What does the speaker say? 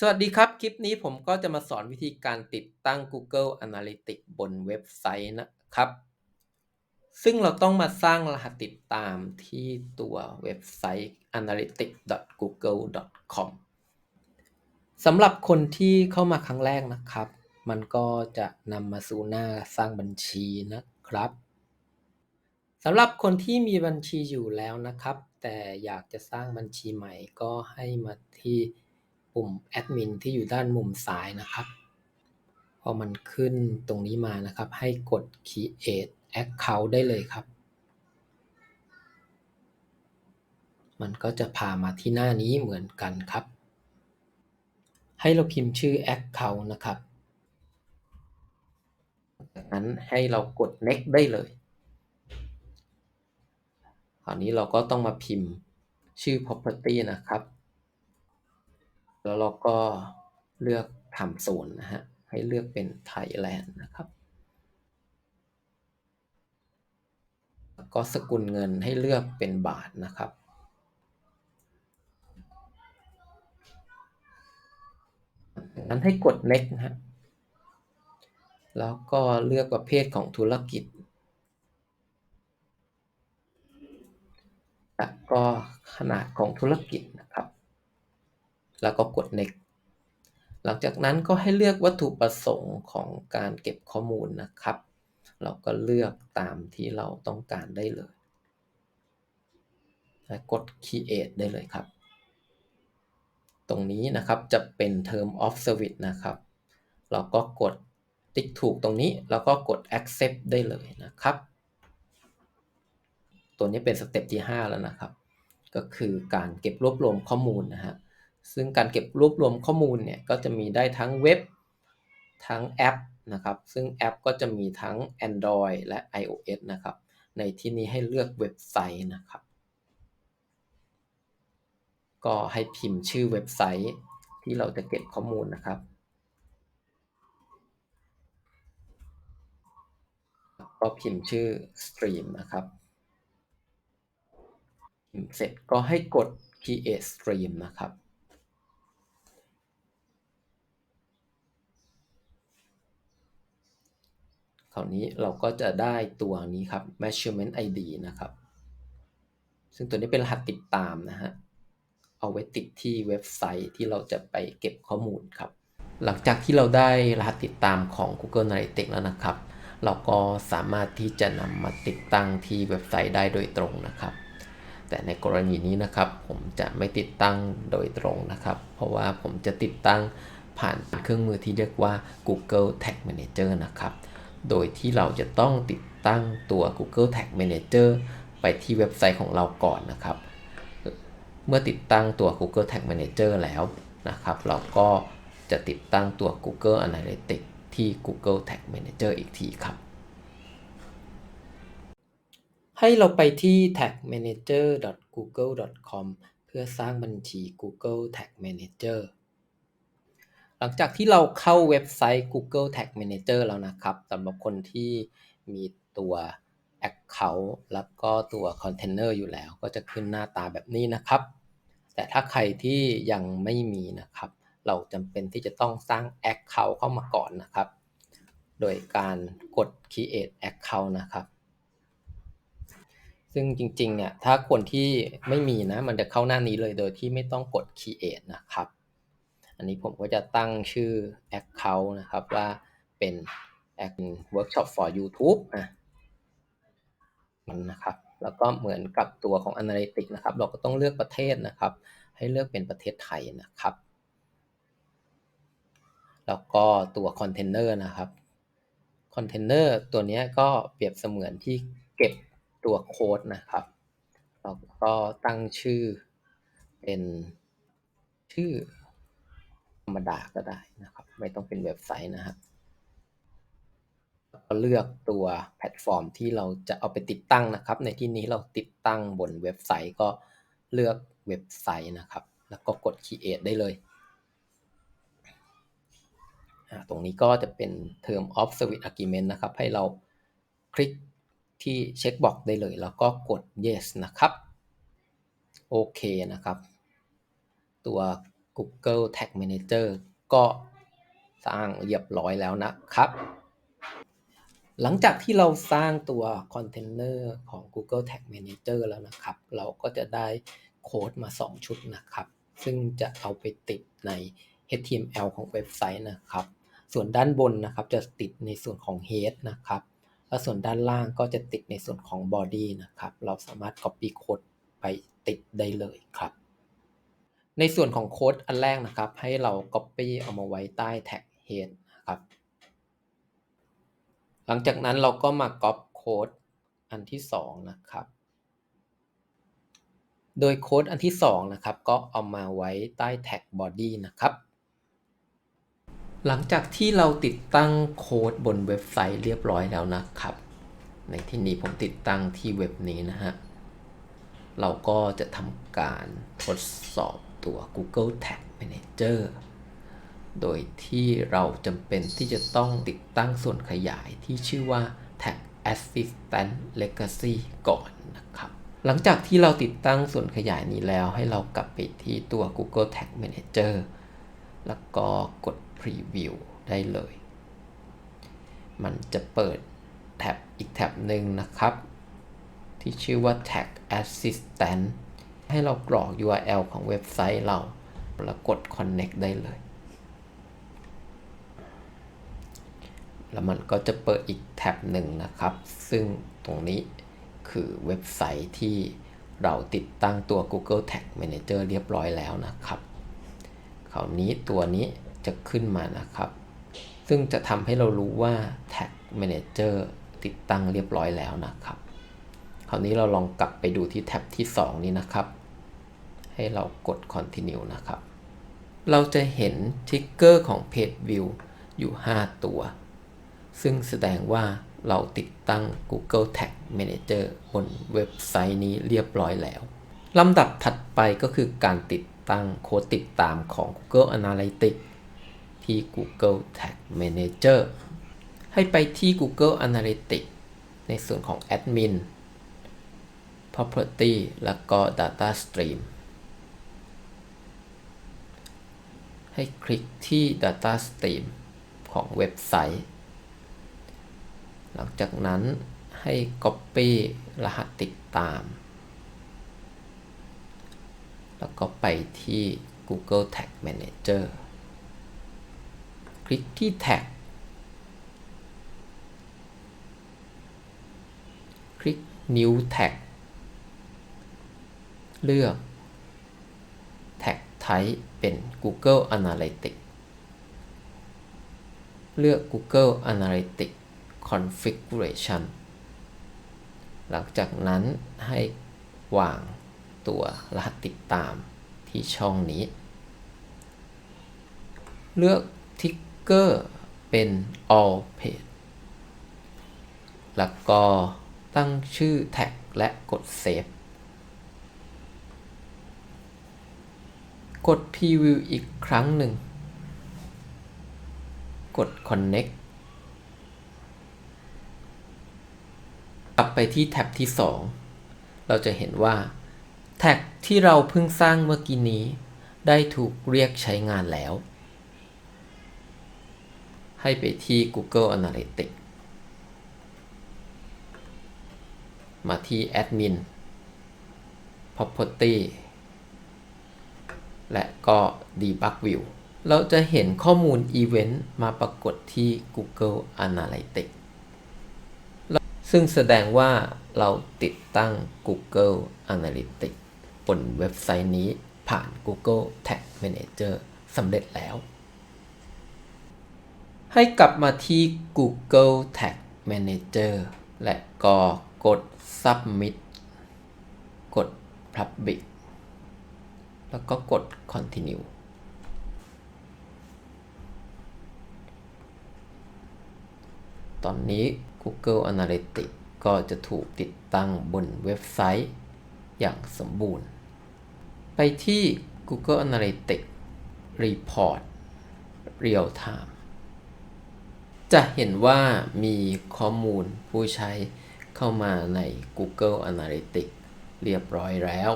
สวัสดีครับ คลิปนี้ผมก็จะมาสอนวิธีการติดตั้ง Google Analytics บนเว็บไซต์นะครับ ซึ่งเราต้องมาสร้างรหัสติดตามที่ตัวเว็บไซต์ analytics.google.com สำหรับคนที่เข้ามาครั้งแรกนะครับ มันก็จะนำมาสู่หน้าสร้างบัญชีนะครับสำหรับคนที่มีบัญชีอยู่แล้วนะครับ แต่อยากจะสร้างบัญชีใหม่ก็ให้มาที่ ปุ่มแอดมินที่อยู่ด้านมุมซ้ายนะครับ พอมันขึ้นตรงนี้มานะครับ ให้กด create account ได้เลยครับ มันก็จะพามาที่หน้านี้เหมือนกันครับ ให้เราพิมพ์ชื่อ account นะครับจากนั้นให้เรากด next ได้เลยคราวนี้เราก็ต้องมาพิมพ์ชื่อ property นะครับ แล้วเราก็เลือกทำโซนนะฮะ ให้เลือกเป็น Thailand นะครับ ก็สกุลเงินให้เลือกเป็นบาทนะครับนั้นให้กด next นะฮะ แล้วก็เลือกประเภทของธุรกิจแล้วก็ขนาดของธุรกิจ แล้วก็กด next หลังจากนั้นก็ให้เลือกวัตถุประสงค์ของการเก็บข้อมูลนะครับ เราก็เลือกตามที่เราต้องการได้เลย กด create ได้เลยครับ ตรงนี้นะครับจะเป็น term of service นะครับ เราก็กดติ๊กถูกตรงนี้ แล้วก็กด accept ได้เลยนะครับ ตัวนี้เป็นสเต็ปที่ 5 แล้วนะครับ ก็คือการเก็บรวบรวมข้อมูลนะฮะ ซึ่งการเก็บรวบรวมข้อมูลเนี่ยก็จะมีได้ทั้งเว็บ ทั้งแอปนะครับ ซึ่งแอปก็จะมีทั้ง Android และ iOS นะครับ ในที่นี้ให้เลือกเว็บไซต์นะครับ ก็ให้พิมพ์ชื่อเว็บไซต์ที่เราจะเก็บข้อมูลนะครับ ก็พิมพ์ชื่อ stream นะครับ พิมพ์เสร็จก็ให้กด create stream นะครับ คราวนี้เราก็จะได้ตัวนี้ครับ measurement ID นะครับ ซึ่งตัวนี้เป็นรหัสติดตามนะฮะ เอาไว้ติดที่เว็บไซต์ที่เราจะไปเก็บข้อมูลครับ หลังจากที่เราได้รหัสติดตามของ Google Analytics แล้วนะครับ เราก็สามารถที่จะนำมาติดตั้งที่เว็บไซต์ได้โดยตรงนะครับ แต่ในกรณีนี้นะครับ ผมจะไม่ติดตั้งโดยตรงนะครับ เพราะว่าผมจะติดตั้งผ่านเครื่องมือที่เรียกว่า Google Tag Manager นะครับ โดยที่เราจะต้องติดตั้งตัว Google Tag Manager ไปที่เว็บไซต์ของเราก่อนนะครับ เมื่อติดตั้งตัว Google Tag Manager แล้วนะครับ เราก็จะติดตั้งตัว Google Analytics ที่ Google Tag Manager อีกทีครับ ให้เราไปที่ tagmanager.google.com เพื่อสร้างบัญชี Google Tag Manager หลังจากที่เราเข้าเว็บไซต์ Google Tag Manager แล้วนะครับสำหรับคนที่มีตัว Account แล้วก็ตัว Container อยู่แล้ว ก็จะขึ้นหน้าตาแบบนี้นะครับ แต่ถ้าใครที่ยังไม่มีนะครับ เราจำเป็นที่จะต้องสร้าง Account เข้ามาก่อนนะครับ โดยการกด create account นะครับ ซึ่งจริงๆเนี่ยถ้าคนที่ไม่มีนะ มันจะเข้าหน้านี้เลยโดยที่ไม่ต้องกด create นะครับ อันนี้ผมก็จะตั้งชื่อ account นะครับว่าเป็น workshop for YouTube อะมันนะครับ แล้วก็เหมือนกับตัวของ Analytics นะครับ เราก็ต้องเลือกประเทศนะครับ ให้เลือกเป็นประเทศไทยนะครับ แล้วก็ตัว Container นะครับคอนเทนเนอร์ตัวนี้ก็เปรียบเสมือนที่เก็บตัวโค้ดนะครับเราก็ตั้งชื่อเป็นชื่อ รรมดาก็ได้นะครับ ไม่ต้องเป็นเว็บไซต์นะครับก็เลือกตัวแพลตฟอร์มที่เราจะเอาไปติดตั้งนะครับ ในที่นี้เราติดตั้งบนเว็บไซต์ก็เลือกเว็บไซต์นะครับ แล้วก็กด create ได้เลย ตรงนี้ก็จะเป็น term of service agreement นะครับ ให้เราคลิกที่เช็คบอกได้เลย แล้วก็กด yes นะครับ โอเคนะครับ ตัว Google Tag Manager ก็สร้างเรียบร้อยแล้วนะครับ หลังจากที่เราสร้างตัวคอนเทนเนอร์ของ Google Tag Manager แล้วนะครับ เราก็จะได้โค้ดมา 2 ชุดนะครับ ซึ่งจะเอาไปติดใน HTML ของเว็บไซต์นะครับ ส่วนด้านบนนะครับจะติดในส่วนของ head นะครับ และส่วนด้านล่างก็จะติดในส่วนของ body นะครับ เราสามารถ copy โค้ดไปติดได้เลยครับ ในส่วนของโค้ดอันแรกนะครับ ให้เรา copy เอามาไว้ใต้ tag head นะครับ หลังจากนั้นเราก็มา copy โค้ดอันที่ 2 นะครับ โดยโค้ดอันที่ 2 นะครับ ก็เอามาไว้ใต้ tag body นะครับ หลังจากที่เราติดตั้งโค้ดบนเว็บไซต์เรียบร้อยแล้วนะครับ ในที่นี้ผมติดตั้งที่เว็บนี้นะฮะเราก็จะทำการทดสอบ ตัว Google Tag Manager โดยที่เราจำเป็นที่จะต้องติดตั้งส่วนขยายที่ชื่อว่า Tag Assistant Legacy ก่อนนะครับ หลังจากที่เราติดตั้งส่วนขยายนี้แล้ว ให้เรากลับไปที่ตัว Google Tag Manager แล้วก็กด Preview ได้เลย มันจะเปิดแท็บอีกแท็บหนึ่งนะครับ ที่ชื่อว่า Tag Assistant ให้เรากรอก URL ของเว็บไซต์เรา แล้วกด Connect ได้เลย แล้วมันก็จะเปิดอีกแท็บหนึ่งนะครับ ซึ่งตรงนี้คือเว็บไซต์ที่เราติดตั้งตัว Google Tag Manager เรียบร้อยแล้วนะครับคราวนี้ตัวนี้จะขึ้นมานะครับ ซึ่งจะทำให้เรารู้ว่า Tag Manager ติดตั้งเรียบร้อยแล้วนะครับ คราวนี้เราลองกลับไปดูที่แท็บที่ 2 นี้นะครับ ให้เรากด continue นะครับ เราจะเห็นทิกเกอร์ของ Page View อยู่ 5 ตัว ซึ่งแสดงว่าเราติดตั้ง Google Tag Manager บนเว็บไซต์นี้เรียบร้อยแล้วลำดับถัดไปก็คือการติดตั้งโค้ดติดตามของ Google Analytics ที่ Google Tag Manager ให้ไปที่ Google Analytics ในส่วนของ Admin Property แล้วก็ Data Stream ให้คลิกที่ Data Stream ของเว็บไซต์ หลังจากนั้นให้ Copy รหัสติดตาม แล้วก็ไปที่ Google Tag Manager คลิกที่ Tag คลิก New Tag เลือก Type เป็น Google Analytics เลือก Google Analytics Configuration หลังจากนั้นให้วางตัวรหัสติดตามที่ช่องนี้ เลือกทิกเกอร์เป็น all page แล้วก็ตั้งชื่อแท็กและกด save กด preview อีกครั้งหนึ่ง กด connect กลับไปที่แท็บที่ 2 เราจะเห็นว่า แท็กที่เราเพิ่งสร้างเมื่อกี้นี้ ได้ถูกเรียกใช้งานแล้ว ให้ไปที่ Google Analytics มาที่ Admin Property และก็ Debug View เราจะเห็นข้อมูล Event มาปรากฏที่ Google Analytics ซึ่งแสดงว่าเราติดตั้ง Google Analytics บนเว็บไซต์นี้ผ่าน Google Tag Manager สำเร็จแล้ว ให้กลับมาที่ Google Tag Manager และก็กด Submit กด Public แล้วก็กด Continue ตอนนี้ Google Analytics ก็จะถูกติดตั้งบนเว็บไซต์อย่างสมบูรณ์ ไปที่ Google Analytics Report Real Time จะเห็นว่ามีข้อมูลผู้ใช้เข้ามาใน Google Analytics เรียบร้อยแล้ว